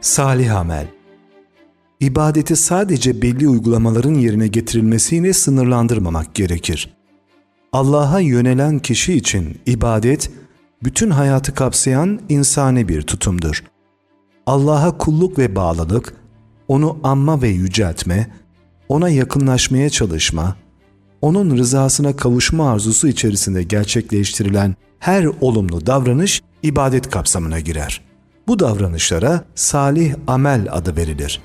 Salih amel İbadeti sadece belli uygulamaların yerine getirilmesiyle sınırlandırmamak gerekir. Allah'a yönelen kişi için ibadet, bütün hayatı kapsayan insani bir tutumdur. Allah'a kulluk ve bağlılık, onu anma ve yüceltme, ona yakınlaşmaya çalışma, onun rızasına kavuşma arzusu içerisinde gerçekleştirilen her olumlu davranış ibadet kapsamına girer. Bu davranışlara salih amel adı verilir.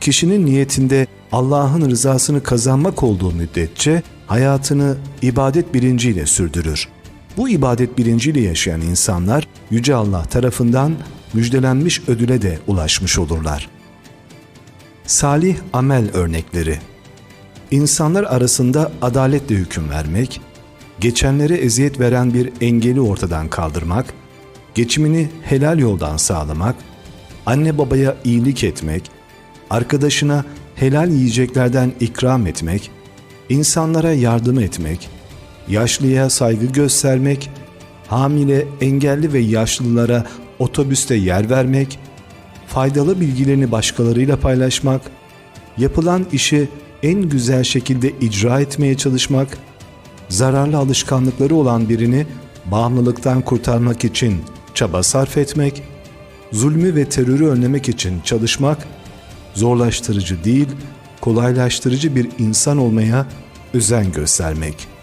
Kişinin niyetinde Allah'ın rızasını kazanmak olduğu müddetçe hayatını ibadet bilinciyle sürdürür. Bu ibadet bilinciyle yaşayan insanlar Yüce Allah tarafından müjdelenmiş ödüle de ulaşmış olurlar. Salih amel örnekleri İnsanlar arasında adaletle hüküm vermek, geçenlere eziyet veren bir engeli ortadan kaldırmak, geçimini helal yoldan sağlamak, anne babaya iyilik etmek, arkadaşına helal yiyeceklerden ikram etmek, insanlara yardım etmek, yaşlıya saygı göstermek, hamile, engelli ve yaşlılara otobüste yer vermek, faydalı bilgilerini başkalarıyla paylaşmak, yapılan işi en güzel şekilde icra etmeye çalışmak, zararlı alışkanlıkları olan birini bağımlılıktan kurtarmak için çaba sarf etmek, zulmü ve terörü önlemek için çalışmak, zorlaştırıcı değil, kolaylaştırıcı bir insan olmaya özen göstermek.''